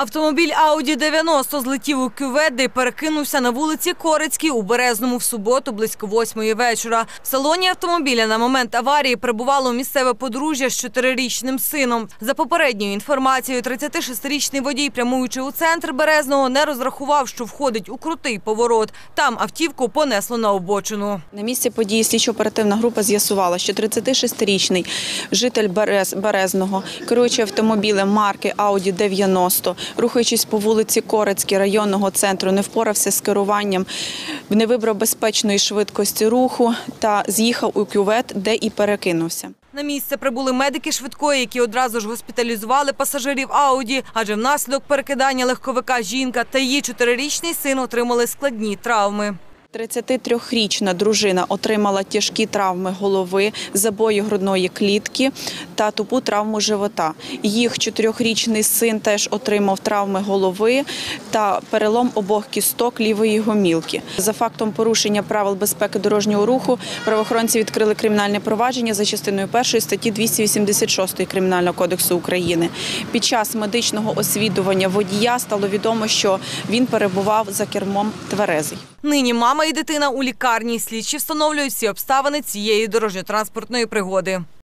Автомобіль Audi 90 злетів у кювет, де перекинувся на вулиці Корецькій у Березному в суботу близько восьмої вечора. В салоні автомобіля на момент аварії перебувало місцеве подружжя з чотирирічним сином. За попередньою інформацією, 36-річний водій, прямуючи у центр Березного, не розрахував, що входить у крутий поворот. Там автівку понесло на обочину. На місці події слідчо-оперативна група з'ясувала, що 36-річний житель Берез, Березного, керуючи автомобілем марки Audi 90, рухаючись по вулиці Корецькій районного центру, не впорався з керуванням, не вибрав безпечної швидкості руху та з'їхав у кювет, де і перекинувся. На місце прибули медики швидкої, які одразу ж госпіталізували пасажирів Ауді, адже внаслідок перекидання легковика жінка та її чотирирічний син отримали складні травми. 33-річна дружина отримала тяжкі травми голови, забої грудної клітки та тупу травму живота. Їх чотирьохрічний син теж отримав травми голови та перелом обох кісток лівої гомілки. За фактом порушення правил безпеки дорожнього руху правоохоронці відкрили кримінальне провадження за частиною першої статті 286 Кримінального кодексу України. Під час медичного освідування водія стало відомо, що він перебував за кермом тверезий. Нині мама і дитина у лікарні. Слідчі встановлюють всі обставини цієї дорожньо-транспортної пригоди.